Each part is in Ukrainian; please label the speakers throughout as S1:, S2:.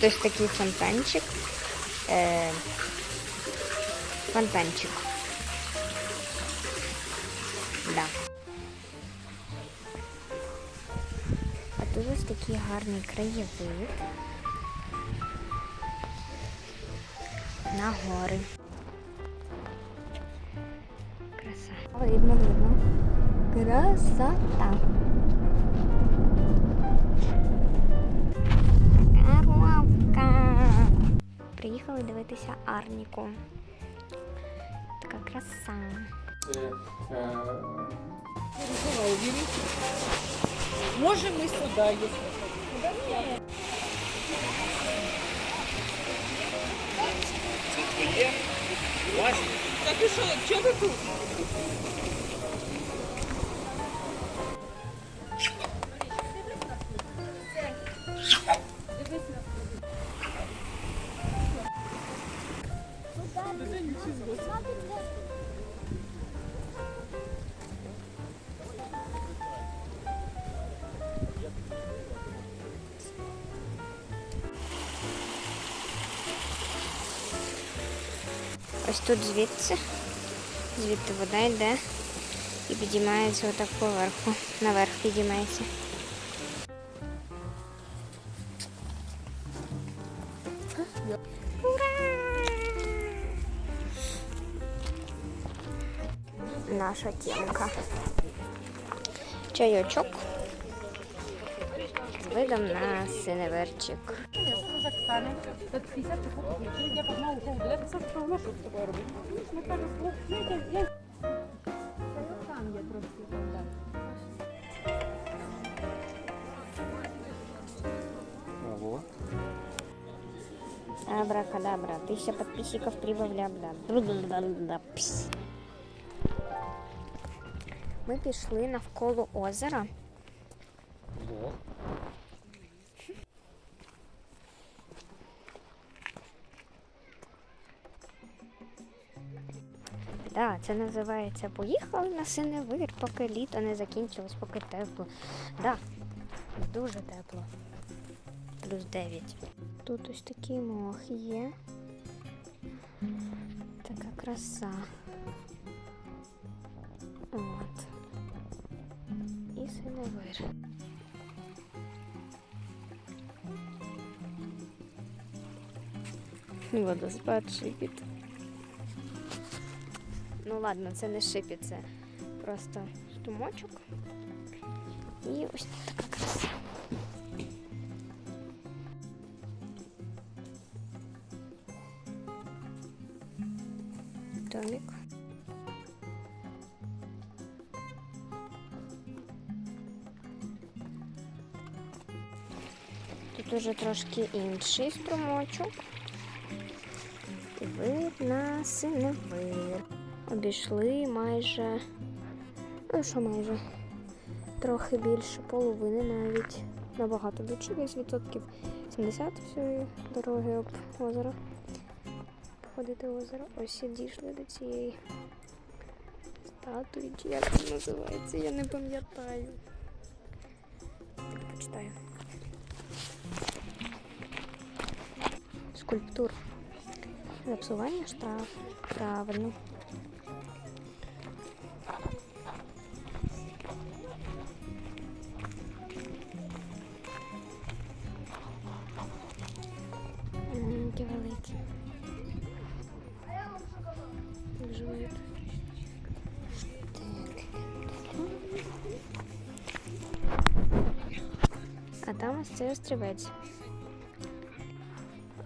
S1: Тут ось такий фонтанчик. Е, фонтанчик. Да. А тут ось такий гарний краєвид. На гори. Краса. Видно, видно. Красота. Приїхали дивитися Арніку. Така краса.
S2: Це е,
S3: Може, ми сюди, якщо Так і що, чого ви тут?
S1: Ось тут звідси, звідти вода йде і підіймається отак поверху. Наверх підіймається. Ура! наша темка. Чайочок з видом на синеверчик.
S2: Ого.
S1: Абракадабра, тысяча подписчиков прибавля, бля. Ми пішли навколо озера.
S2: Ого.
S1: Да, це називається Поїхали на синевир, поки літо не закінчилось, поки тепло. Да, дуже тепло. Плюс 9. Тут ось такий мох є. Така краса. От. Водоспад шипіт. Ну ладно, це не шипіт, це просто струмочок. І ось така краса. Домик. Тут уже трошки інший струмочок. Вид на синевир. Обійшли майже, ну що майже, трохи більше половини навіть. Набагато більше, десь відсотків 70 всієї дороги об озеро. Походити в озеро. Ось і дійшли до цієї статуї, чи як це називається, я не пам'ятаю. Так, почитаю. Скульптур. Запсування штраф. Правильно. М, Які великі. Так. А там ось цей острівець.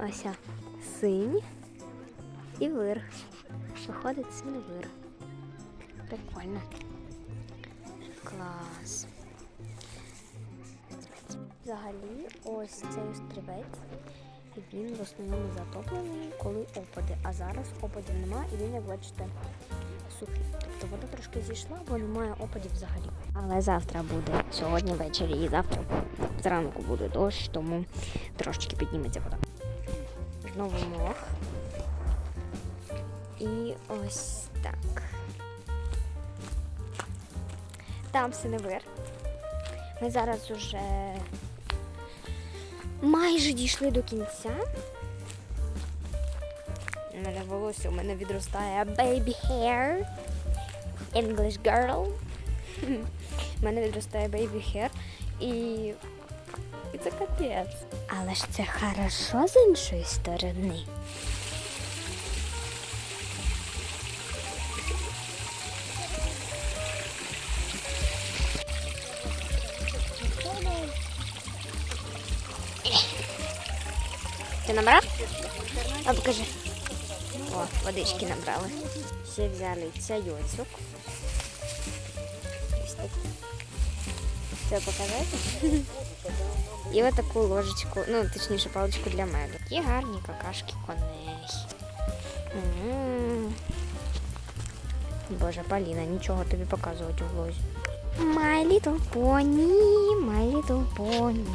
S1: Ось а, синь і вир. Виходить синій вир. Прикольно. Клас. Взагалі, ось цей острівець, він в основному затоплений, коли опади. А зараз опадів немає, і він, як бачите, сухий. Тобто вода трошки зійшла, бо немає опадів взагалі. Але завтра буде сьогодні ввечері і завтра зранку буде дощ, тому трошечки підніметься вода. Знову мох. І ось так. Там синевир. Ми зараз уже майже дійшли до кінця. У мене волосся у мене відростає baby hair. English girl. У мене відростає baby hair. І. І це капець. Але ж це хорошо з іншої сторони. набрав? А покажи. О, водички набрали. Ще взяли чайочок. Ось такий. Це показати? І отаку ложечку, ну точніше паличку для меду. Такі гарні какашки коней. М. Боже, Поліна, нічого тобі показувати у влозі. My little pony, my little pony.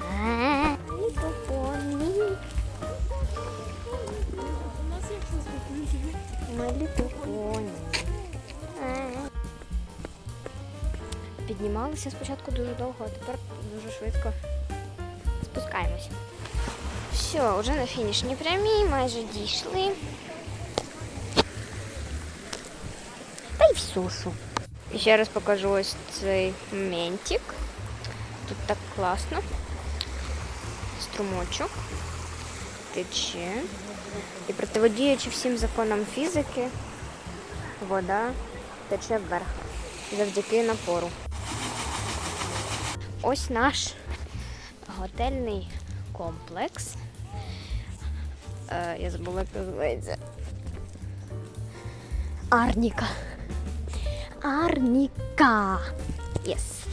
S1: My little pony. My little pony. Піднімалися спочатку дуже довго, а тепер дуже швидко спускаємося. Все, вже на фінішній прямій, майже дійшли. Та й в сушу. І ще раз покажу ось цей ментик. Тут так класно. Струмочок тече. І противодіючи всім законам фізики, вода тече вверх завдяки напору. Ось наш готельний комплекс. Е, я забула, як називається. Арніка. Арніка. Єс.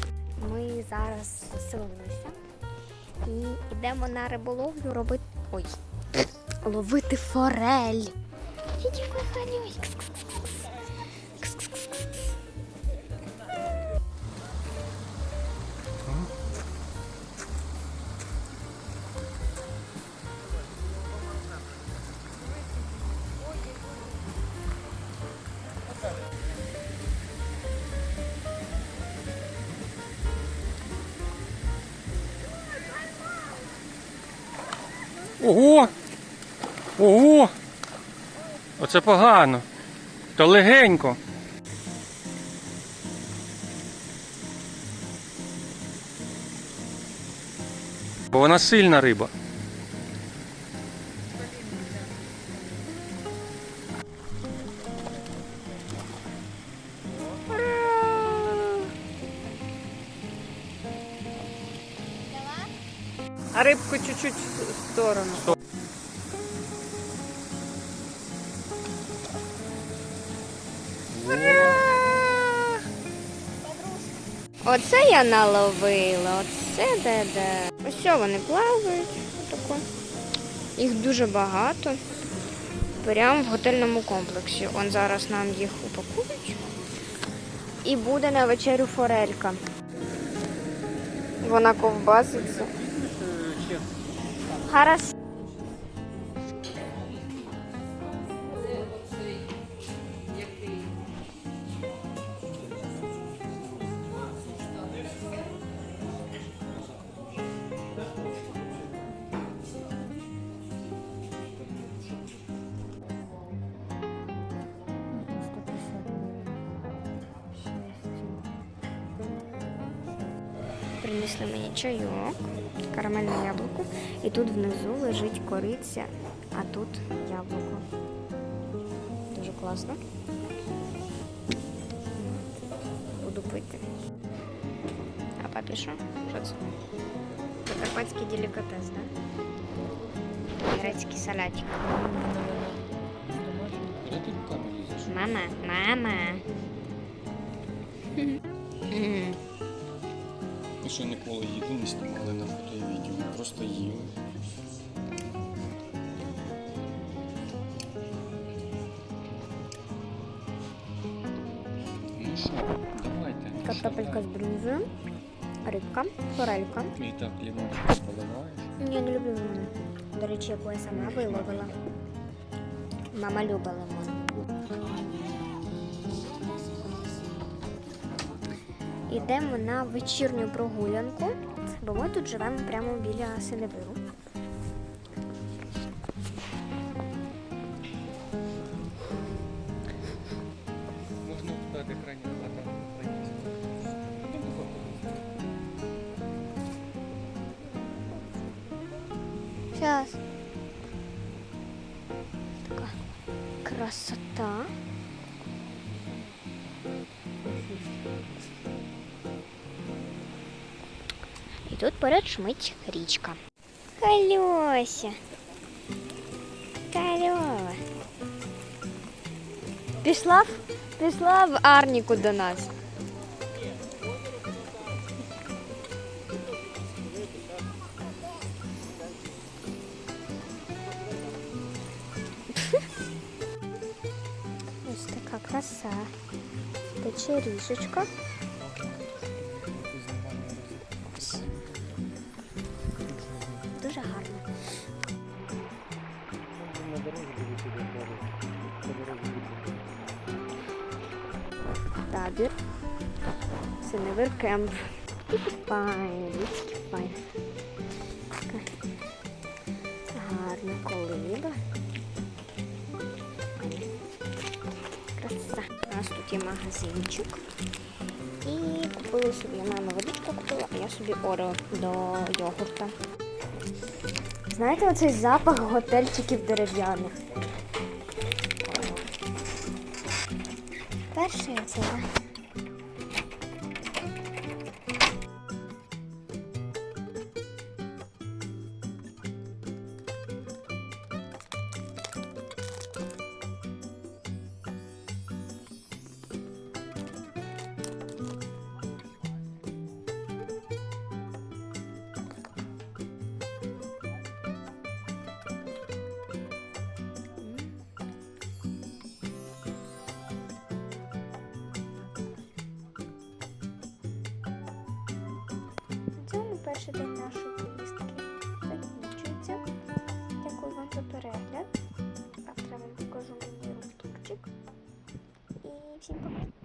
S1: Ми зараз заселилися і йдемо на риболовлю робити. Ой. Ловити форель. Який форель.
S2: Ого! Ого! Оце погано. То легенько. Бо вона сильна риба.
S3: А рыбку чуть-чуть в сторону.
S1: Оце я наловила, оце де-де. Ось що вони плавають. Отако. Їх дуже багато. Прямо в готельному комплексі. Он зараз нам їх упакують. І буде на вечерю форелька. Вона ковбаситься. Хорошо. Принесли мені чайок, карамельне яблуко, і тут внизу лежить кориця, а тут яблуко. Дуже класно. Буду пити. А папі що? Що це? Закарпатський делікатес, да? Грецький салатик. Мама, мама.
S2: Ще ніколи їду не знімали на фото і відео. Просто їли. Ну що, давайте.
S1: Картопелька з бринзою, рибка, форелька.
S2: І так лимон поливаєш.
S1: Ні, не люблю лимон. До речі, яку я сама виловила. Мама любить лимон. Йдемо на вечірню прогулянку, бо ми тут живемо прямо біля Синевиру. Сейчас. Така красота. тут поряд шмить річка. Кальося. Кальова. Пішла, в- пішла в Арніку до нас. Ось така краса. Тече рішечка. Табір. Синевир кемп. Файн, файн. Гарна колиба. Краса. У нас тут є магазинчик. І купили собі, мама водичку купила, а я собі орео до йогурта. Знаєте, оцей запах готельчиків дерев'яних. Перший оцей. Перший день нашої поїздки закінчується. Дякую вам за перегляд. Завтра вам покажу мій румтурчик. І всім пока.